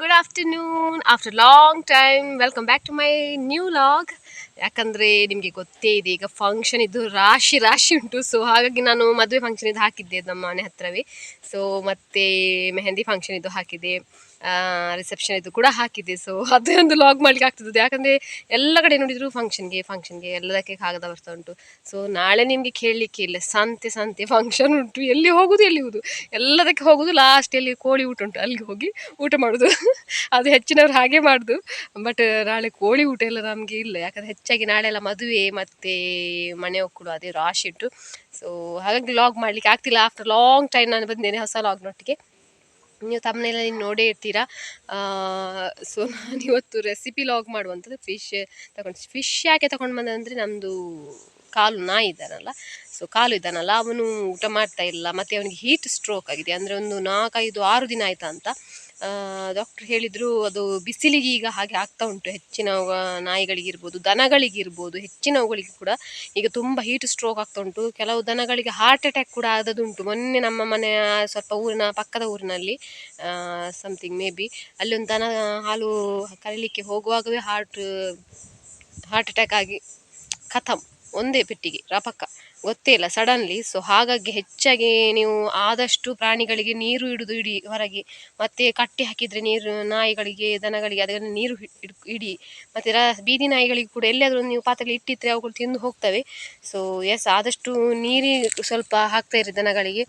Good afternoon after long time welcome back to my new vlog ಯಾಕಂದರೆ ನಿಮಗೆ ಗೊತ್ತೇ ಇದೆ, ಈಗ ಫಂಕ್ಷನ್ ಇದು ರಾಶಿ ರಾಶಿ ಉಂಟು. ಸೊ ಹಾಗಾಗಿ ನಾನು ಮದುವೆ ಫಂಕ್ಷನ್ ಇದು ಹಾಕಿದ್ದೆ ನಮ್ಮ ಮನೆ ಹತ್ರವೇ. ಸೊ ಮತ್ತು ಮೆಹಂದಿ ಫಂಕ್ಷನ್ ಇದು ಹಾಕಿದೆ ರಿಸೆಪ್ಷನ್ ಇದು ಕೂಡ ಹಾಕಿದೆ ಸೊ ಅದೇ ಒಂದು ಲಾಗ್ ಮಾಡ್ಲಿಕ್ಕೆ ಆಗ್ತದೆ ಯಾಕಂದರೆ ಎಲ್ಲ ಕಡೆ ನೋಡಿದ್ರು ಫಂಕ್ಷನ್ಗೆ ಫಂಕ್ಷನ್ಗೆ ಎಲ್ಲದಕ್ಕೆ ಕಾಗದ ಬರ್ತಾ ಉಂಟು. ಸೊ ನಾಳೆ ನಿಮಗೆ ಕೇಳಲಿಕ್ಕೆ ಇಲ್ಲ. ಸಂತೆ ಸಂತೆ ಫಂಕ್ಷನ್ ಉಂಟು. ಎಲ್ಲಿ ಹೋಗೋದು, ಎಲ್ಲಿ ಹೋಗುದು? ಎಲ್ಲದಕ್ಕೆ ಹೋಗೋದು. ಲಾಸ್ಟ್ ಎಲ್ಲಿ ಕೋಳಿ ಊಟ ಉಂಟು. ಅಲ್ಲಿಗೆ ಹೋಗಿ ಊಟ ಮಾಡೋದು. ಅದು ಹೆಚ್ಚಿನವ್ರು ಹಾಗೆ ಮಾಡುದು. ಬಟ್ ನಾಳೆ ಕೋಳಿ ಊಟ ಎಲ್ಲ ನಮಗೆ ಇಲ್ಲ. ಯಾಕಂದರೆ ಹೆಚ್ಚಾಗಿ ನಾಳೆ ಎಲ್ಲ ಮದುವೆ, ಮತ್ತು ಮನೆ ಒಕ್ಕಳು ಅದೇ ರಾಶಿ ಉಂಟು. ಸೊ ಹಾಗಾಗಿ ಲಾಗ್ ಮಾಡಲಿಕ್ಕೆ ಆಗ್ತಿಲ್ಲ. ಆಫ್ಟರ್ ಲಾಂಗ್ ಟೈಮ್ ನಾನು ಬಂದೇನೆ ಹೊಸ ಲಾಗ್ನೊಟ್ಟಿಗೆ ನೀವು ತಮ್ಮನೇಲಿ ನೀವು ನೋಡೇ ಇರ್ತೀರಾ? ಸೊ ನಾನು ಇವತ್ತು ರೆಸಿಪಿ ಲಾಗ್ ಮಾಡುವಂಥದ್ದು ಫಿಶ್ ತಗೊಂಡು ಫಿಶ್ ಯಾಕೆ ತಗೊಂಡು ಬಂದಂದರೆ ನಮ್ಮದು ಕಾಲು ನಾಯಿ ಇದ್ದಾನಲ್ಲ ಸೊ ಕಾಲು ಇದ್ದಾನಲ್ಲ, ಅವನು ಊಟ ಮಾಡ್ತಾ ಇಲ್ಲ, ಮತ್ತು ಅವನಿಗೆ ಹೀಟ್ ಸ್ಟ್ರೋಕ್ ಆಗಿದೆ, ಅಂದರೆ ಒಂದು ನಾಲ್ಕೈದು ಆರು ದಿನ ಆಯಿತಾ ಅಂತ. ಡಾಕ್ಟ್ರ್ ಹೇಳಿದರು ಅದು ಬಿಸಿಲಿಗೆ ಈಗ ಹಾಗೆ ಆಗ್ತಾ ಉಂಟು. ಹೆಚ್ಚಿನ ನಾಯಿಗಳಿಗಿರ್ಬೋದು, ದನಗಳಿಗಿರ್ಬೋದು, ಹೆಚ್ಚಿನವುಗಳಿಗೆ ಕೂಡ ಈಗ ತುಂಬ ಹೀಟ್ ಸ್ಟ್ರೋಕ್ ಆಗ್ತಾ ಉಂಟು. ಕೆಲವು ದನಗಳಿಗೆ ಹಾರ್ಟ್ ಅಟ್ಯಾಕ್ ಕೂಡ ಆದದುಂಟು ಮೊನ್ನೆ ನಮ್ಮ ಮನೆಯ ಸ್ವಲ್ಪ ಊರಿನ, ಪಕ್ಕದ ಊರಿನಲ್ಲಿ ಸಮಥಿಂಗ್ ಮೇ ಬಿ ಅಲ್ಲೊಂದು ದನ ಹಾಲು ಕರೀಲಿಕ್ಕೆ ಹೋಗುವಾಗವೇ ಹಾರ್ಟ್ ಹಾರ್ಟ್ ಅಟ್ಯಾಕ್ ಆಗಿ ಖತಮ್ ಒಂದೇ ಪೆಟ್ಟಿಗೆ, ರಪಕ್ಕ. ಗೊತ್ತೇ ಇಲ್ಲ ಸಡನ್ಲಿ ಸೊ ಹಾಗಾಗಿ ಹೆಚ್ಚಾಗಿ ನೀವು ಆದಷ್ಟು ಪ್ರಾಣಿಗಳಿಗೆ ನೀರು ಇಡುದು ಇಡಿ ಹೊರಗೆ ಮತ್ತೆ ಕಟ್ಟಿ ಹಾಕಿದರೆ ನೀರು, ನಾಯಿಗಳಿಗೆ, ದನಗಳಿಗೆ ಅದನ್ನು ನೀರು ಇಡಿ ಮತ್ತೆ ರ, ಬೀದಿ ನಾಯಿಗಳಿಗೆ ಕೂಡ ಎಲ್ಲಿಯಾದರೂ ನೀವು ಪಾತ್ರೆಗಳು ಇಟ್ಟಿದ್ರೆ ಅವುಗಳು ತಿಂದು ಹೋಗ್ತವೆ. ಸೊ ಎಸ್ ಆದಷ್ಟು ನೀರಿ ಸ್ವಲ್ಪ ಹಾಕ್ತಾ ಇರಿ ದನಗಳಿಗೆ.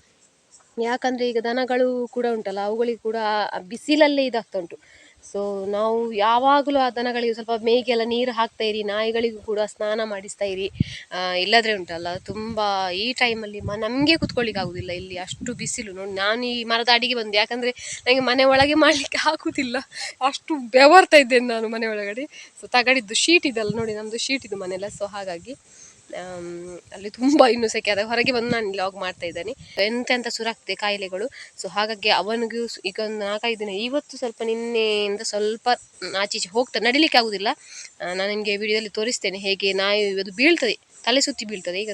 ಯಾಕಂದರೆ ಈಗ ದನಗಳು ಕೂಡ ಉಂಟಲ್ಲ, ಅವುಗಳಿಗೆ ಕೂಡ ಬಿಸಿಲಲ್ಲೇ ಇದಾಗ್ತಾ ಉಂಟು. ಸೊ ನಾವು ಯಾವಾಗಲೂ ಆ ದನಗಳಿಗೆ ಸ್ವಲ್ಪ ಮೇಯ್ಗೆಲ್ಲ ನೀರು ಹಾಕ್ತಾ ಇರಿ, ನಾಯಿಗಳಿಗೂ ಕೂಡ ಸ್ನಾನ ಮಾಡಿಸ್ತಾ ಇರಿ. ಇಲ್ಲದ್ರೆ ಉಂಟಲ್ಲ, ತುಂಬ ಈ ಟೈಮಲ್ಲಿ ಮ, ನಮಗೆ ಕುತ್ಕೊಳ್ಳಿಕ್ಕೆ ಆಗೋದಿಲ್ಲ ಇಲ್ಲಿ ಅಷ್ಟು ಬಿಸಿಲು. ನೋಡಿ, ನಾನು ಈ ಮರದ ಅಡಿಗೆ ಬಂದೆ, ಯಾಕಂದರೆ ನನಗೆ ಮನೆ ಒಳಗೆ ಮಾಡಲಿಕ್ಕೆ ಆಗೋದಿಲ್ಲ. ಅಷ್ಟು ಬೆವರ್ತಾ ಇದ್ದೇನೆ ನಾನು ಮನೆ ಒಳಗಡೆ. ಸೊ ತಗಡಿದ್ದು ಶೀಟ್ ಇದೆಲ್ಲ ನೋಡಿ ನಮ್ಮದು ಶೀಟ್ ಇದು ಮನೆಯಲ್ಲ. ಸೊ ಹಾಗಾಗಿ ಅಲ್ಲಿ ತುಂಬ ಇನ್ನು ಸೆಕೆ ಅದ ಹೊರಗೆ ಬಂದು ನಾನು ಲಾಗ್ ಮಾಡ್ತಾ ಇದ್ದೇನೆ. ಎಂತೆಂಥ ಸುರಾಗ್ತದೆ ಕಾಯಿಲೆಗಳು. ಸೊ ಹಾಗಾಗಿ ಅವನಿಗೂ ಈಗ ಒಂದು ನಾಲ್ಕೈದು ದಿನ, ಇವತ್ತು ಸ್ವಲ್ಪ ನಿನ್ನೆಯಿಂದ ಸ್ವಲ್ಪ ಆಚೀಚೆ ಹೋಗ್ತಾ, ನಡಿಲಿಕ್ಕೆ ಆಗುದಿಲ್ಲ. ನಾನು ನಿಮಗೆ ವಿಡಿಯೋದಲ್ಲಿ ತೋರಿಸ್ತೇನೆ ಹೇಗೆ ನಾಯಿ ಅದು ಬೀಳ್ತದೆ, ತಲೆ ಸುತ್ತಿ ಬೀಳ್ತದೆ. ಈಗ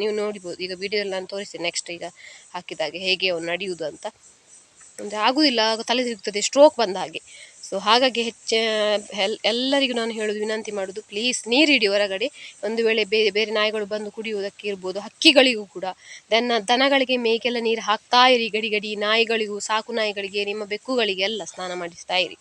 ನೀವು ನೋಡಿಬೋದು, ಈಗ ವಿಡಿಯೋದಲ್ಲಿ ನಾನು ತೋರಿಸ್ತೇನೆ ನೆಕ್ಸ್ಟ್ ಈಗ ಹಾಕಿದಾಗೆ ಹೇಗೆ ಅವನು ನಡೆಯುವುದು ಅಂತ. ಅಂದರೆ ಆಗುದಿಲ್ಲ, ಆಗ ತಲೆ ತಿರುಗ್ತದೆ ಸ್ಟ್ರೋಕ್ ಬಂದ ಹಾಗೆ. ಸೊ ಹಾಗಾಗಿ ಹೆಚ್ಚ ಎಲ್ ಎಲ್ಲರಿಗೂ ನಾನು ಹೇಳೋದು, ವಿನಂತಿ ಮಾಡೋದು ಪ್ಲೀಸ್ ನೀರಿಡಿ ಹೊರಗಡೆ. ಒಂದು ವೇಳೆ ಬೇರೆ ಬೇರೆ ನಾಯಿಗಳು ಬಂದು ಕುಡಿಯುವುದಕ್ಕೆ ಇರ್ಬೋದು, ಹಕ್ಕಿಗಳಿಗೂ ಕೂಡ. ದನ ದನಗಳಿಗೆ ಮೇಕೆಲ್ಲ ನೀರು ಹಾಕ್ತಾ ಇರಿ, ಗಡಿ ಗಡಿ. ನಾಯಿಗಳಿಗೂ, ಸಾಕು ನಾಯಿಗಳಿಗೆ, ನಿಮ್ಮ ಬೆಕ್ಕುಗಳಿಗೆ ಎಲ್ಲ ಸ್ನಾನ ಮಾಡಿಸ್ತಾ ಇರಿ.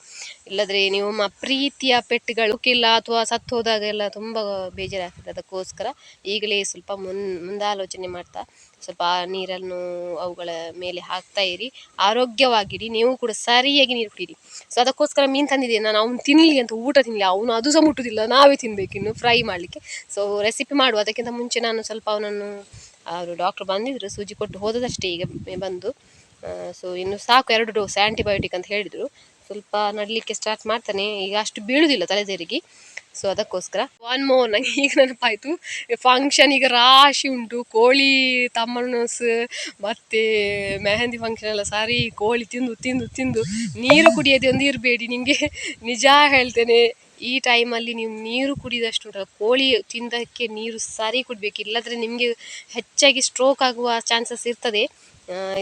ಇಲ್ಲದ್ರೆ ನೀವು ಮ, ಪ್ರೀತಿಯ ಪೆಟ್ಟುಗಳು ಕಿಲ್ಲ ಅಥವಾ ಸತ್ತು ಹೋದಾಗೆಲ್ಲ ತುಂಬ ಬೇಜಾರಾಗ್ತದೆ. ಅದಕ್ಕೋಸ್ಕರ ಈಗಲೇ ಸ್ವಲ್ಪ ಮುನ್, ಮುಂದಾಲೋಚನೆ ಮಾಡ್ತಾ, ಸ್ವಲ್ಪ ನೀರನ್ನು ಅವುಗಳ ಮೇಲೆ ಹಾಕ್ತಾ ಇರಿ. ಆರೋಗ್ಯವಾಗಿಡಿ ನೀವು ಕೂಡ ಸರಿಯಾಗಿ ನೀರು ಕುಡೀರಿ. ಸೊ ಅದಕ್ಕೋಸ್ಕರ ಮೀನು ತಂದಿದ್ದೀನಿ. ನಾನು ಅವ್ನು ತಿನ್ನಲಿ ಅಂತ ಊಟ ತಿನ್ನಲಿ ಅವನು ಅದು ಸಹ ಮುಟ್ಟುದಿಲ್ಲ. ನಾವೇ ತಿನ್ಬೇಕು ಇನ್ನು ಫ್ರೈ ಮಾಡಲಿಕ್ಕೆ. ಸೊ ರೆಸಿಪಿ ಮಾಡುವ. ಅದಕ್ಕಿಂತ ಮುಂಚೆ ನಾನು ಸ್ವಲ್ಪ ಅವನನ್ನು, ಅವರು ಡಾಕ್ಟ್ರು ಬಂದಿದ್ದರು ಸೂಜಿ ಕೊಟ್ಟು ಹೋದದಷ್ಟೇ ಈಗ ಬಂದು. ಸೊ ಇನ್ನು ಸಾಕು. ಎರಡು ಡೋಸ್ ಆ್ಯಂಟಿಬಯೋಟಿಕ್ ಅಂತ ಹೇಳಿದರು. ಸ್ವಲ್ಪ ನಡಲಿಕ್ಕೆ ಸ್ಟಾರ್ಟ್ ಮಾಡ್ತಾನೆ. ಈಗ ಅಷ್ಟು ತಲೆ ತಲೆದೇರಿಗೆ ಸೊ ಅದಕ್ಕೋಸ್ಕರ ಒನ್ ಮೋರ್ ನಂಗೆ ಈಗ ನೆನಪಾಯಿತು. ಫಂಕ್ಷನ್ ಈಗ ರಾಶಿ ಉಂಟು. ಕೋಳಿ, ತಮ್ಮನಸ್, ಮತ್ತು ಮೆಹಂದಿ ಫಂಕ್ಷನ್ ಎಲ್ಲ ಸಾರಿ ಕೋಳಿ ತಿಂದು ತಿಂದು ತಿಂದು. ನೀರು ಕುಡಿಯೋದೇ ಒಂದು ಇರಬೇಡಿ. ನಿಮಗೆ ನಿಜ ಹೇಳ್ತೇನೆ. ಈ ಟೈಮಲ್ಲಿ ನೀವು ನೀರು ಕುಡಿದಷ್ಟು ಉಂಟಲ್ಲ ಕೋಳಿ ತಿಂದಕ್ಕೆ ನೀರು ಸರಿ ಕುಡಿಬೇಕು. ಇಲ್ಲದ್ರೆ ನಿಮಗೆ ಹೆಚ್ಚಾಗಿ ಸ್ಟ್ರೋಕ್ ಆಗುವ ಚಾನ್ಸಸ್ ಇರ್ತದೆ.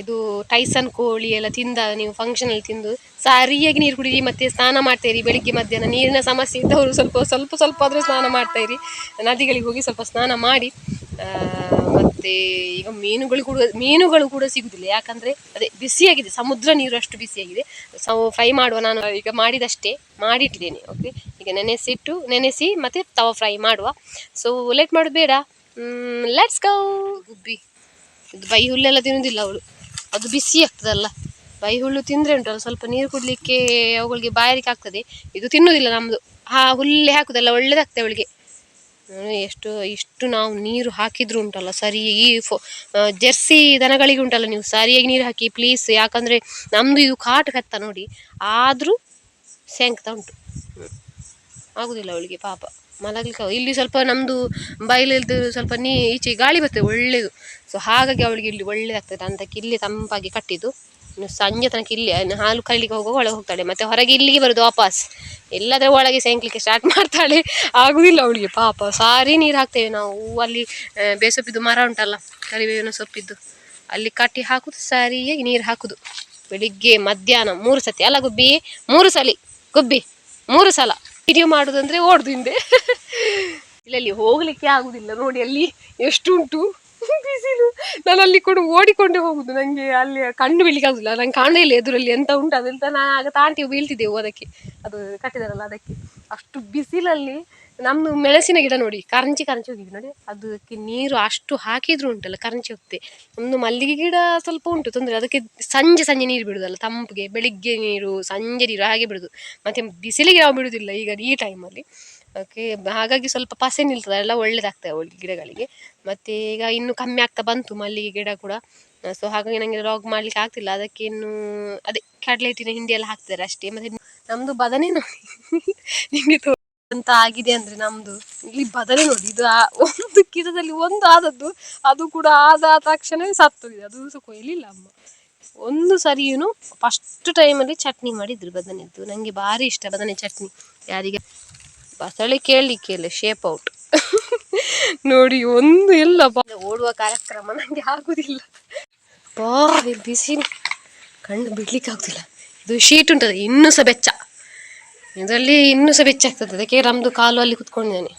ಇದು ಟೈಸನ್ ಕೋಳಿ ಎಲ್ಲ ತಿಂದ ನೀವು ಫಂಕ್ಷನಲ್ಲಿ ತಿಂದು ಸರಿಯಾಗಿ ನೀರು ಕುಡಿರಿ, ಮತ್ತು ಸ್ನಾನ ಮಾಡ್ತಾ ಇರಿ. ಬೆಳಿಗ್ಗೆ ಮಧ್ಯಾಹ್ನ ನೀರಿನ ಸಮಸ್ಯೆ ಇದ್ದವರು ಸ್ವಲ್ಪ ಸ್ವಲ್ಪ ಸ್ವಲ್ಪ ಆದರೂ ಸ್ನಾನ ಮಾಡ್ತಾ ಇರಿ. ನದಿಗಳಿಗೆ ಹೋಗಿ ಸ್ವಲ್ಪ ಸ್ನಾನ ಮಾಡಿ. ಮತ್ತೆ ಈಗ ಮೀನುಗಳು ಕೂಡ ಮೀನುಗಳು ಕೂಡ ಸಿಗುದಿಲ್ಲ. ಯಾಕಂದರೆ ಅದೇ ಬಿಸಿಯಾಗಿದೆ ಸಮುದ್ರ ನೀರು ಅಷ್ಟು ಬಿಸಿಯಾಗಿದೆ ಸೊ ಫ್ರೈ ಮಾಡುವ ನಾನು ಈಗ ಮಾಡಿದಷ್ಟೇ, ಮಾಡಿಟ್ಟಿದ್ದೇನೆ ಓಕೆ ಈಗ ನೆನೆಸಿಟ್ಟು, ನೆನೆಸಿ ಮತ್ತೆ ತವ ಫ್ರೈ ಮಾಡುವ. ಸೊ ಲೇಟ್ ಮಾಡೋದು ಬೇಡ. Let's go Gubbi. ಇದು ಬೈ ಹುಲ್ಲೆಲ್ಲ ತಿನ್ನುವುದಿಲ್ಲ ಅವಳು. ಅದು ಬಿಸಿ ಆಗ್ತದಲ್ಲ. ಬೈ ಹುಲ್ಲು ತಿಂದರೆ ಉಂಟಲ್ಲ, ಸ್ವಲ್ಪ ನೀರು ಕುಡಲಿಕ್ಕೆ ಅವುಗಳಿಗೆ ಬಾಯಾರಿಕೆ ಆಗ್ತದೆ. ಇದು ತಿನ್ನುವುದಿಲ್ಲ ನಮ್ಮದು ಹಾ ಹುಲ್ಲೆ ಹಾಕುದಲ್ಲ, ಒಳ್ಳೇದಾಗ್ತದೆ ಅವಳಿಗೆ. ಎಷ್ಟು, ಇಷ್ಟು ನಾವು ನೀರು ಹಾಕಿದ್ರು ಉಂಟಲ್ಲ, ಸರಿ, ಈ ಫೋ ಜೆರ್ಸಿ ದನಗಳಿಗೆ ಉಂಟಲ್ಲ ನೀವು ಸರಿಯಾಗಿ ನೀರು ಹಾಕಿ ಪ್ಲೀಸ್ ಯಾಕಂದರೆ ನಮ್ಮದು ಇದು ಕಾಟು ಕತ್ತ ನೋಡಿ, ಆದರೂ ಸೆಂಕ್ತಾ ಉಂಟು. ಆಗುದಿಲ್ಲ ಅವಳಿಗೆ ಪಾಪ, ಮಲಗಲಿಕ್ಕೆ ಇಲ್ಲಿ ಸ್ವಲ್ಪ ನಮ್ಮದು ಬಯಲಿದ್ದು ಸ್ವಲ್ಪ ನೀ, ಈಚೆ ಗಾಳಿ ಬರ್ತದೆ ಒಳ್ಳೆಯದು ಸೊ ಹಾಗಾಗಿ ಅವಳಿಗೆ ಇಲ್ಲಿ ಒಳ್ಳೆಯದಾಗ್ತದೆ ಅಂತಕ್ಕೆ ಇಲ್ಲಿ ತಂಪಾಗಿ ಕಟ್ಟಿದ್ದು. ಇನ್ನು ಸಂಜೆ ತನಕ ಇಲ್ಲಿ ಹಾಲು ಕಲಿಲಿಕ್ಕೆ ಹೋಗುವಾಗ ಒಳಗೆ ಹೋಗ್ತಾಳೆ. ಮತ್ತೆ ಹೊರಗೆ ಇಲ್ಲಿಗೆ ಬರೋದು ವಾಪಸ್. ಎಲ್ಲಾದ್ರೆ ಒಳಗೆ ಸೆಂಕ್ಲಿಕ್ಕೆ ಸ್ಟಾರ್ಟ್ ಮಾಡ್ತಾಳೆ. ಆಗುದಿಲ್ಲ ಅವಳಿಗೆ. ಪಾಪ, ಸಾರಿ ನೀರು ಹಾಕ್ತೇವೆ ನಾವು. ಅಲ್ಲಿ ಬೇಸೊಪ್ಪಿದ್ದು ಮರ ಉಂಟಲ್ಲ, ಕರಿಬೇವಿನ ಸೊಪ್ಪಿದ್ದು. ಅಲ್ಲಿ ಕಟ್ಟಿ ಹಾಕುದು, ಸರಿಯಾಗಿ ನೀರು ಹಾಕುದು. ಬೆಳಿಗ್ಗೆ, ಮಧ್ಯಾಹ್ನ, ಮೂರು ಸತಿ. ಅಲ್ಲ ಗುಬ್ಬಿ, ಮೂರು ಸಲಿ. ಗುಬ್ಬಿ, ಮೂರು ಸಲ. ವಿಡಿಯೋ ಮಾಡುದಂದ್ರೆ ಓಡ್ದು ಹಿಂದೆ. ಇಲ್ಲಲ್ಲಿ ಹೋಗ್ಲಿಕ್ಕೆ ಆಗುದಿಲ್ಲ ನೋಡಿ ಅಲ್ಲಿ. ಎಷ್ಟುಂಟು. ಬಿಸಿಲು ನಾನು ಅಲ್ಲಿ ಕೂಡ ಓಡಿಕೊಂಡೇ ಹೋಗುದು. ನಂಗೆ ಅಲ್ಲಿ ಕಣ್ಣು ಬೀಳಿಕ್ಕೆ ಆಗುದಿಲ್ಲ. ನಂಗೆ ಕಾಣಲಿಲ್ಲ ಎದುರಲ್ಲಿ ಎಂತ ಉಂಟು ಅದಂತ ನಾನು ಆಗ ತಾಂಟಿ ಬೀಳ್ತಿದ್ದೆವು ಅದಕ್ಕೆ ಅದು ಕಟ್ಟಿದಾರಲ್ಲ ಅದಕ್ಕೆ. ಅಷ್ಟು ಬಿಸಿಲಲ್ಲಿ ನಮ್ಮದು ಮೆಣಸಿನ ಗಿಡ ನೋಡಿ, ಕರಂಚಿ ಕರಂಚಿ ಹೋಗಿದ್ವಿ ನೋಡಿ. ಅದಕ್ಕೆ ನೀರು ಅಷ್ಟು ಹಾಕಿದ್ರು ಉಂಟಲ್ಲ ಕರಂಚಿ ಹೋಗ್ತೆ ನಮ್ದು ಮಲ್ಲಿಗೆ ಗಿಡ ಸ್ವಲ್ಪ ಉಂಟು, ತೊಂದರೆ ಅದಕ್ಕೆ ಸಂಜೆ ಸಂಜೆ ನೀರು ಬಿಡುದಲ್ಲ, ತಂಪಿಗೆ, ಬೆಳಿಗ್ಗೆ ನೀರು, ಸಂಜೆ ನೀರು ಹಾಗೆ ಬಿಡುದು. ಮತ್ತೆ ಬಿಸಿಲಿಗೆ ಯಾವ ಬಿಡುದಿಲ್ಲ ಈಗ ಈ ಟೈಮಲ್ಲಿ ಓಕೆ ಹಾಗಾಗಿ ಸ್ವಲ್ಪ ಪಸೆ ನಿಲ್ತದೆ ಎಲ್ಲ ಒಳ್ಳೇದಾಗ್ತದೆ ಅವಳಿಗೆ ಗಿಡಗಳಿಗೆ. ಮತ್ತೆ ಈಗ ಇನ್ನು ಕಮ್ಮಿ ಆಗ್ತಾ ಬಂತು ಮಲ್ಲಿಗೆ ಗಿಡ ಕೂಡ. ಸೊ ಹಾಗಾಗಿ ನನಗೆ ಲಾಗ್ ಮಾಡ್ಲಿಕ್ಕೆ ಆಗ್ತಿಲ್ಲ. ಅದಕ್ಕೆ ಇನ್ನು ಅದೇ ಕಡಲೆಟಿನ ಹಿಂಡಿ ಎಲ್ಲ ಹಾಕ್ತಾರೆ ಅಷ್ಟೇ. ಮತ್ತೆ ನಮ್ದು ಬದನೆ ನೋಡಿ. ನಿಮಗೆ ತೋ ಅಂತ ಆಗಿದೆ ಅಂದ್ರೆ ನಮ್ದು. ಇಲ್ಲಿ ಬದನೆ ನೋಡಿ. ಇದು ಒಂದು ಗಿಡದಲ್ಲಿ ಒಂದು ಆದದ್ದು, ಅದು ಕೂಡ ಆದ ತಕ್ಷಣವೇ ಸತ್ತೋಗಿದೆ. ಅದು ಸಹ ಕೊಯ್ಲಿಲ್ಲ ಅಮ್ಮ. ಒಂದು ಸರಿಯೂ ಫಸ್ಟ್ ಟೈಮಲ್ಲಿ ಚಟ್ನಿ ಮಾಡಿದ್ರು ಬದನೆದ್ದು ನನಗೆ ಭಾರಿ ಇಷ್ಟ ಬದನೆ ಚಟ್ನಿ. ಯಾರಿಗೆ ಬಸಳೆ ಕೇಳಲಿಕ್ಕೆ ಇಲ್ಲ ಶೇಪ್ ಔಟ್ ನೋಡಿ ಒಂದು ಇಲ್ಲ ಬಾ. ಓಡುವ ಕಾರ್ಯಕ್ರಮ ನನಗೆ ಆಗುದಿಲ್ಲ. ಬಾ ಬಿಸಿ ಕಣ್ಣು ಬಿಡ್ಲಿಕ್ಕೆ ಆಗುದಿಲ್ಲ. ಇದು ಶೀಟ್ ಉಂಟದ ಇನ್ನೂ ಸಹ ಬೆಚ್ಚ. ಇದರಲ್ಲಿ ಇನ್ನೂ ಸಹ ಬೆಚ್ಚಾಗ್ತದೆ ಅದಕ್ಕೆ ನಮ್ದು ಕಾಲು ಅಲ್ಲಿ ಕುತ್ಕೊಂಡಿದ್ದಾನೆ.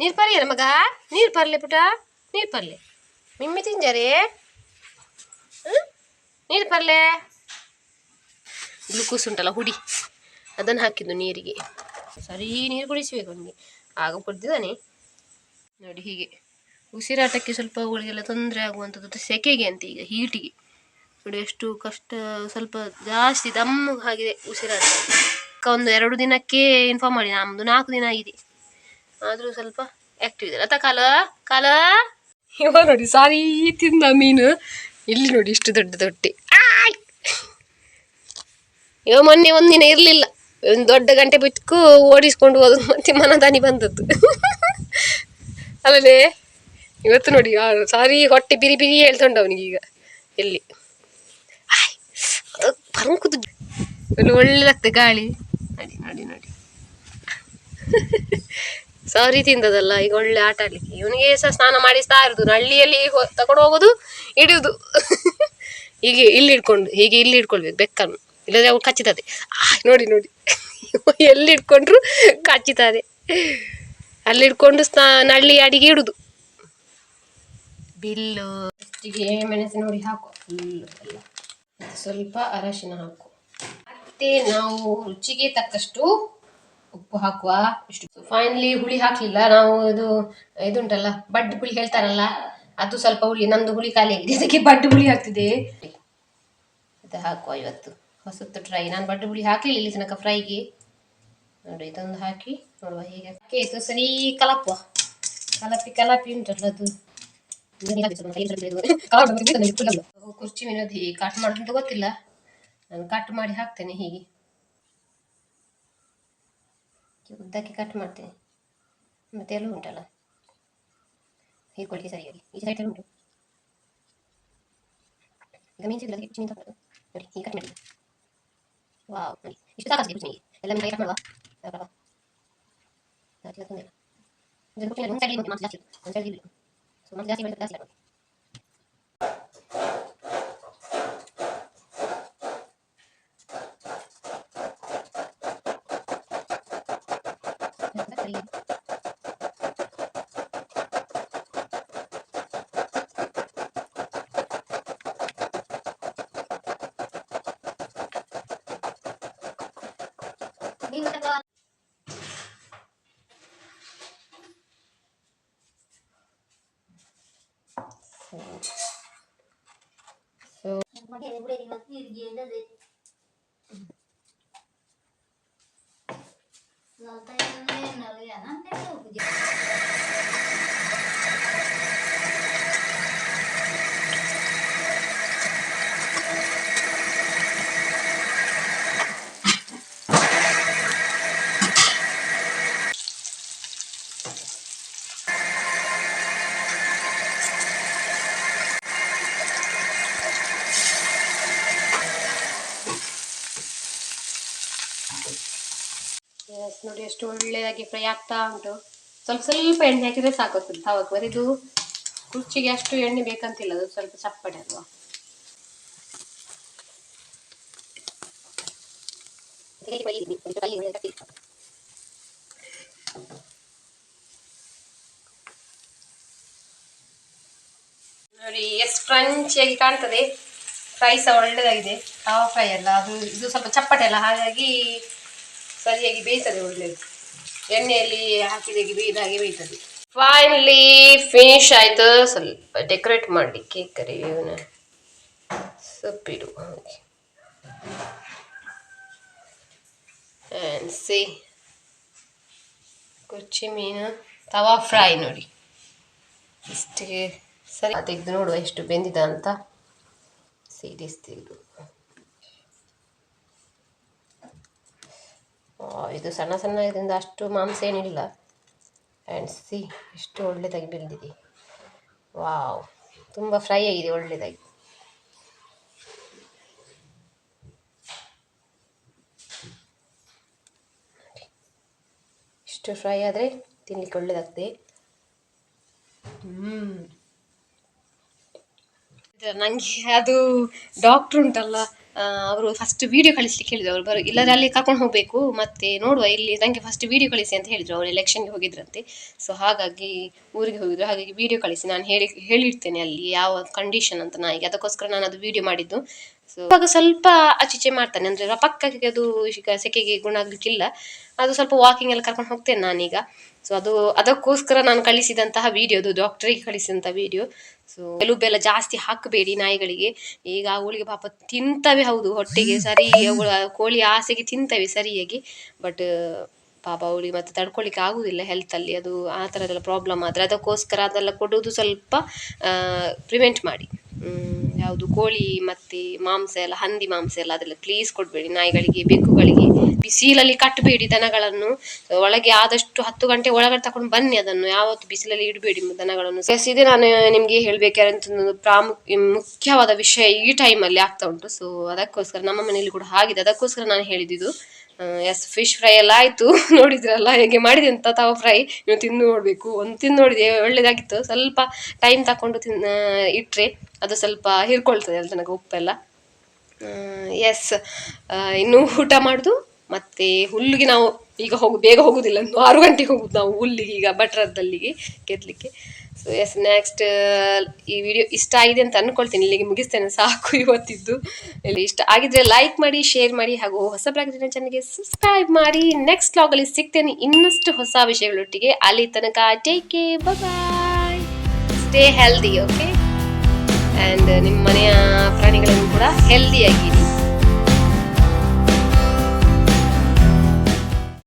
ನೀರು ಪರ್ಲಿಯ ಮಗ? ನೀರು ಪರ್ಲೆ ಪುಟ? ನೀರು ಪರ್ಲೆ. ಮಿಮ್ಮಿ ತಿಂಜಾರೆ? ನೀರು ಪರ್ಲೆ? ಗ್ಲುಕೋಸ್ ಉಂಟಲ್ಲ ಹುಡಿ. ಅದನ್ನು ಹಾಕಿದ್ದು ನೀರಿಗೆ. ಸರಿ ನೀರು ಕುಡಿಸಬೇಕು ಅವನಿಗೆ. ಆಗ ಕುಡ್ದಿದ್ದಾನೆ ನೋಡಿ ಹೀಗೆ. ಉಸಿರಾಟಕ್ಕೆ ಸ್ವಲ್ಪ ಅವುಗಳಿಗೆಲ್ಲ ತೊಂದರೆ ಆಗುವಂಥದ್ದು ಸೆಕೆಗೆ ಅಂತ ಈಗ ಹೀಟಿಗೆ. ನೋಡಿ ಎಷ್ಟು ಕಷ್ಟ, ಸ್ವಲ್ಪ ಜಾಸ್ತಿ ದಮ್ಮು ಆಗಿದೆ ಉಸಿರಾಟ. ಒಂದು ಎರಡು ದಿನಕ್ಕೆ ಇನ್ಫಾರ್ಮ್ ಮಾಡಿ ನಮ್ಮದು ನಾಲ್ಕು ದಿನ ಆಗಿದೆ. ಆದರೂ ಸ್ವಲ್ಪ ಆ್ಯಕ್ಟಿವ್ ಇದೆ ಅತ್ತ ಕಾಲ ಕಾಲ. ಇವ ನೋಡಿ ಸಾರಿ ತಿಂದ ಮೀನು. ಇಲ್ಲಿ ನೋಡಿ ಇಷ್ಟು ದೊಡ್ಡ ದೊಡ್ಡ ಇವ ಮೊನ್ನೆ ಒಂದಿನ ಇರಲಿಲ್ಲ. ಒಂದು ದೊಡ್ಡ ಗಂಟೆ ಬಿಟ್ಟು ಓಡಿಸ್ಕೊಂಡು ಹೋದ ಮತ್ತೆ ಮನದಾನಿ ಬಂದದ್ದು. ಅಲ್ಲದೆ ಇವತ್ತು ನೋಡಿ ಸಾರಿ ಹೊಟ್ಟೆ ಬಿರಿ ಬಿರಿ ಹೇಳ್ತೊಂಡು ಅವನಿಗೀಗ ಈಗ ಎಲ್ಲಿ. ಪರಂಕುದು ಅಲ್ಲಿ ಒಳ್ಳೆದಾಗ್ತದೆ ಗಾಳಿ. ನೋಡಿ ನೋಡಿ ನೋಡಿ. ಸಾರಿ ತಿಂದದಲ್ಲ ಈಗ ಒಳ್ಳೆ ಆಟ ಆಡ್ಲಿಕ್ಕೆ. ಇವನಿಗೆ ಸಹ ಸ್ನಾನ ಮಾಡಿಸ್ತಾ ಇರುದು ಹಳ್ಳಿಯಲ್ಲಿ ತಗೊಂಡು ಹೋಗೋದು ಹಿಡಿಯುದು ಹೀಗೆ ಇಲ್ಲಿ ಇಡ್ಕೊಂಡು ಹೀಗೆ ಇಲ್ಲಿ ಇಟ್ಕೊಳ್ಬೇಕು ಬೆಕ್ಕನ್ನು. ಇಲ್ಲದ್ರೆ ಅವ್ರು ಕಚ್ಚುತ್ತದೆ ನೋಡಿ ನೋಡಿ. ಎಲ್ಲಿ ಇಟ್ಕೊಂಡ್ರು ಕಚ್ಚುತ್ತದೆ ಅಲ್ಲಿ ಇಟ್ಕೊಂಡು ಸ್ನಾ ನಳ್ಳಿ ಅಡಿಗೆ ಇಡುದು. ಬಿಲ್ಲು. ಫಸ್ಟಿಗೆ ಮೆಣಸಿನ ಹುಡಿ ಹಾಕು. ಫುಲ್ಲು ಸ್ವಲ್ಪ ಅರಶಿನ ಹಾಕು. ಮತ್ತೆ ನಾವು ರುಚಿಗೆ ತಕ್ಕಷ್ಟು ಉಪ್ಪು ಹಾಕುವ ಇಷ್ಟು. ಫೈನಲಿ ಹುಳಿ ಹಾಕ್ಲಿಲ್ಲ. ನಾವು ಇದು ಇದುಂಟಲ್ಲ ಬಡ್ ಹುಳಿ ಹೇಳ್ತಾರಲ್ಲ ಅದು ಸ್ವಲ್ಪ ಹುಳಿ. ನಮ್ದು ಹುಳಿ ಖಾಲಿ ಆಗಿದೆ. ಅದಕ್ಕೆ ಬಡ್ ಹುಳಿ ಹಾಕ್ತಿದೆ ಇದು ಹಾಕುವ ಇವತ್ತು. ಹೊಸತ್ತು ಟ್ರೈ ನಾನು ಬಡ್ ಹುಳಿ ಹಾಕಲಿಲ್ಲ ಇಲ್ಲಿ ತನಕ ಫ್ರೈಗೆ ನೋಡಿ, ಇದೊಂದು ಹಾಕಿ ನೋಡುವ ಹೀಗೆ. ಹಾಕಿ ಸರಿ ಕಲಪುವ. ಕಲಪಿ ಕಲಪಿ ಉಂಟಲ್ಲ ಅದು. ಕುರ್ಚಿ ಮೀನದು ಹೀಗೆ ಕಟ್ ಮಾಡೋದಂತ ಗೊತ್ತಿಲ್ಲ. ನಾನು ಕಟ್ ಮಾಡಿ ಹಾಕ್ತೇನೆ ಹೀಗೆ. ಉದ್ದಕ್ಕೆ ಕಟ್ ಮಾಡ್ತೇನೆ. ಮತ್ತೆ ಎಲ್ಲ ಉಂಟಲ್ಲ. ಹೀಗೆ ಕೊಡಲಿಕ್ಕೆ ಸರಿಯಾಗಿ. ಈ ಸೈಡ್ ಉಂಟು. ಈಗ ಮೀನು ಸಿಗಲ್ಲ ಕುಚ್ಚು ಮೀನು ನೋಡಿ, ಹೀಗೆ ಕಟ್ ಮಾಡಿ. ವಾವ್ ನೋಡಿ ಇಷ್ಟು ಸಾಕಾಗ್ತದೆ ಕುಚ್ಚು ಮೀನಿಗೆ ಎಲ್ಲ ಮೀನು ಕಟ್ ಮಾಡುವ ಸಾಕಲ್ಲ ಜಾಸ್ತಿ ತೊಂದರೆ ಇಲ್ಲ ಕುಚ್ಚು ಒಂದು ಸೈಡ್ ಮತ್ತೆ ಜಾಸ್ತಿ ಒಂದು ಸೈಡ್ ಇಲ್ಲ ಸೊ ಮತ್ತೆ ಜಾಸ್ತಿ ಬೆಳೆದ ಜಾಸ್ತಿ ಆಗೋದು ಸರಿ ಸೊ ಎಸ್ ನೋಡಿ ಎಷ್ಟು ಒಳ್ಳೆಯದಾಗಿ ಫ್ರೈ ಆಗ್ತಾ ಉಂಟು. ಸ್ವಲ್ಪ ಸ್ವಲ್ಪ ಎಣ್ಣೆ ಹಾಕಿದ್ರೆ ಸಾಕು ಅವಾಗ ಬರೀದು ಕುರ್ಚಿಗೆ ಅಷ್ಟು ಎಣ್ಣೆ ಬೇಕಂತಿಲ್ಲ, ಅದು ಸ್ವಲ್ಪ ಚಪ್ಪಟೆ ಅಲ್ವಾ? ನೋಡಿ ಎಷ್ಟು ಕ್ರಂಚಿಯಾಗಿ ಕಾಣ್ತದೆ. ಫ್ರೈ ಸಹ ಒಳ್ಳೆದಾಗಿದೆ. ತವಾ ಫ್ರೈ ಅಲ್ಲ, ಅದು ಇದು ಸ್ವಲ್ಪ ಚಪ್ಪಟೆ ಅಲ್ಲ, ಹಾಗಾಗಿ ಸರಿಯಾಗಿ ಬೇಯ್ತದೆ ಒಳ್ಳೆಯದು ಎಣ್ಣೆಯಲ್ಲಿ ಹಾಕಿದಾಗೆ ಬೇಯ್ದ ಹಾಗೆ ಬೇಯ್ತದೆ. ಫೈನಲಿ ಫಿನಿಶ್ ಆಯಿತು. ಸ್ವಲ್ಪ ಡೆಕೋರೇಟ್ ಮಾಡಲಿಕ್ಕೆ ಇವನು ಸೊಪ್ಪಿಡು ಹಾಗೆ. ಆ್ಯಂಡ್ ಸಿ ಕೊಚ್ಚಿ ಮೀನು ತವಾ ಫ್ರೈ ನೋಡಿ. ಇಷ್ಟಿಗೆ ಸರಿ. ತೆಗೆದು ನೋಡುವ ಎಷ್ಟು ಬೆಂದಿದ ಅಂತ. ಸೀರಿಯಸ್ ಇದು ಸಣ್ಣ ಸಣ್ಣ ಇದರಿಂದ ಅಷ್ಟು ಮಾಂಸ ಏನಿಲ್ಲ. ಆ್ಯಂಡ್ ಸಿ ಎಷ್ಟು ಒಳ್ಳೆಯದಾಗಿ ಬೆಳೆದಿದೆ. ವಾವ್ ತುಂಬ ಫ್ರೈ ಆಗಿದೆ ಒಳ್ಳೆಯದಾಗಿ ಇಷ್ಟು ಫ್ರೈ ಆದರೆ ತಿನ್ನಲಿಕ್ಕೆ ಒಳ್ಳೆಯದಾಗ್ತದೆ ಹ್ಞೂ ನನಗೆ ಅದು ಡಾಕ್ಟ್ರ್ ಉಂಟಲ್ಲ ಅವರು ಫಸ್ಟ್ ವಿಡಿಯೋ ಕಳಿಸ್ಲಿಕ್ಕೆ ಹೇಳಿದ್ರು. ಅವರು ಬರೋ ಇಲ್ಲಾದ್ರೆ ಅಲ್ಲಿ ಕರ್ಕೊಂಡು ಹೋಗಬೇಕು. ಮತ್ತೆ ನೋಡುವ, ಇಲ್ಲಿ ನನಗೆ ಫಸ್ಟ್ ವಿಡಿಯೋ ಕಳಿಸಿ ಅಂತ ಹೇಳಿದ್ರು. ಅವರು ಎಲೆಕ್ಷನ್ಗೆ ಹೋಗಿದ್ರಂತೆ. ಸೊ ಹಾಗಾಗಿ ಊರಿಗೆ ಹೋಗಿದ್ರು. ಹಾಗಾಗಿ ವಿಡಿಯೋ ಕಳಿಸಿ. ನಾನು ಹೇಳಿ, ಹೇಳಿರ್ತೇನೆ ಅಲ್ಲಿ ಯಾವ ಕಂಡೀಷನ್ ಅಂತ ನಾಯಿಗೆ. ಅದಕ್ಕೋಸ್ಕರ ನಾನು ಅದು ವಿಡಿಯೋ ಮಾಡಿದ್ದು. ಸೊ ಇವಾಗ ಸ್ವಲ್ಪ ಆಚೀಚೆ ಮಾಡ್ತಾನೆ. ಅಂದ್ರೆ ಪಕ್ಕಕ್ಕೆ ಅದು ಈಗ ಸೆಕೆಗೆ ಗುಣ ಆಗ್ಲಿಕ್ಕಿಲ್ಲ. ಅದು ಸ್ವಲ್ಪ ವಾಕಿಂಗ್ ಎಲ್ಲ ಕರ್ಕೊಂಡು ಹೋಗ್ತೇನೆ ನಾನೀಗ. ಸೊ ಅದು, ಅದಕ್ಕೋಸ್ಕರ ನಾನು ಕಳಿಸಿದಂತಹ ವಿಡಿಯೋ ಅದು ಡಾಕ್ಟ್ರಿಗೆ ಕಳಿಸಿದಂತಹ ವಿಡಿಯೋ ಸೊ ಎಲುಬೆಲ್ಲ ಜಾಸ್ತಿ ಹಾಕಬೇಡಿ ನಾಯಿಗಳಿಗೆ. ಈಗ ಅವಳಿಗೆ ಪಾಪ ತಿಂತವೆ ಹೌದು, ಹೊಟ್ಟೆಗೆ ಸರಿ ಅವುಗಳ ಕೋಳಿ ಆಸೆಗೆ ತಿಂತವೆ ಸರಿಯಾಗಿ. ಬಟ್ ಪಾಪ ಅವಳಿಗೆ ಮತ್ತೆ ತಡ್ಕೊಳ್ಳಿಕ್ಕೆ ಆಗುದಿಲ್ಲ ಹೆಲ್ತಲ್ಲಿ ಅದು ಆ ಥರದ್ದೆಲ್ಲ ಪ್ರಾಬ್ಲಮ್ ಆದ್ರೆ ಅದಕ್ಕೋಸ್ಕರ ಅದೆಲ್ಲ ಕೊಡೋದು ಸ್ವಲ್ಪ ಪ್ರಿವೆಂಟ್ ಮಾಡಿ. ಯಾವುದು ಕೋಳಿ ಮತ್ತೆ ಮಾಂಸ ಎಲ್ಲ, ಹಂದಿ ಮಾಂಸ ಎಲ್ಲ ಅದೆಲ್ಲ ಪ್ಲೀಸ್ ಕೊಡಬೇಡಿ. ನಾಯಿಗಳಿಗೆ, ಬೆಕ್ಕುಗಳಿಗೆ, ಬಿಸಿಲಲ್ಲಿ ಕಟ್ಟಬೇಡಿ ದನಗಳನ್ನು. ಒಳಗೆ ಆದಷ್ಟು ಹತ್ತು ಗಂಟೆ ಒಳಗಡೆ ತಕೊಂಡು ಬನ್ನಿ ಅದನ್ನು. ಯಾವತ್ತು ಬಿಸಿಲಲ್ಲಿ ಇಡಬೇಡಿ ದನಗಳನ್ನು. ಎಸ್ ಇದೆ ನಾನು ನಿಮಗೆ ಹೇಳಬೇಕಾದಂತ ಪ್ರಾಮುಖ್ಯ ಮುಖ್ಯವಾದ ವಿಷಯ ಈ ಟೈಮಲ್ಲಿ ಆಗ್ತಾ ಉಂಟು. ಸೊ ಅದಕ್ಕೋಸ್ಕರ ನಮ್ಮ ಮನೆಯಲ್ಲಿ ಕೂಡ ಆಗಿದೆ ಅದಕ್ಕೋಸ್ಕರ ನಾನು ಹೇಳಿದ್ದು ಎಸ್ ಫಿಶ್ ಫ್ರೈ ಎಲ್ಲ ಆಯಿತು. ನೋಡಿದ್ರಲ್ಲ, ಹೇಗೆ ಮಾಡಿದೆ ಅಂತ ತವ ಫ್ರೈ ನೀವು ತಿಂದು ನೋಡಬೇಕು. ಒಂದು ತಿಂದು ನೋಡಿದೆ ಒಳ್ಳೇದಾಗಿತ್ತು. ಸ್ವಲ್ಪ ಟೈಮ್ ತಕೊಂಡು ತಿನ್ ಇಟ್ಟರೆ ಅದು ಸ್ವಲ್ಪ ಹಿರ್ಕೊಳ್ತದೆ ಅಲ್ಲಿ ತನಕ ಉಪ್ಪೆಲ್ಲ. ಎಸ್ ಇನ್ನು ಊಟ ಮಾಡೋದು. ಮತ್ತು ಹುಲ್ಲಿಗೆ ನಾವು ಈಗ ಹೋಗು, ಬೇಗ ಹೋಗುದಿಲ್ಲ. ಒಂದು ಆರು ಗಂಟೆಗೆ ಹೋಗುದು ನಾವು ಹುಲ್ಲಿಗೆ ಈಗ ಭಟ್ರದ್ದಲ್ಲಿಗೆ ಸೊ ಎಸ್ ನೆಕ್ಸ್ಟ್ ಈ ವಿಡಿಯೋ ಇಷ್ಟ ಆಗಿದೆ ಅಂತ ಅನ್ಕೊಳ್ತೀನಿ. ಇಲ್ಲಿಗೆ ಮುಗಿಸ್ತೇನೆ. ಸಾಕು ಇವತ್ತಿದ್ದು. ಇಲ್ಲಿ ಇಷ್ಟ ಆಗಿದ್ರೆ ಲೈಕ್ ಮಾಡಿ ಶೇರ್ ಮಾಡಿ ಹಾಗೂ ಹೊಸ ಬ್ಲಾಗ್ ಚಾನಲ್ಗೆ ಸಬ್ಸ್ಕ್ರೈಬ್ ಮಾಡಿ. ನೆಕ್ಸ್ಟ್ ವ್ಲಾಗಲ್ಲಿ ಸಿಗ್ತೇನೆ ಇನ್ನಷ್ಟು ಹೊಸ ವಿಷಯಗಳೊಟ್ಟಿಗೆ. ಅಲ್ಲಿ ತನಕ take bye stay healthy okay and ನಿಮ್ಮ ಮನೆಯ ಪ್ರಾಣಿಗಳನ್ನು ಕೂಡ ಹೆಲ್ದಿಯಾಗಿರಿ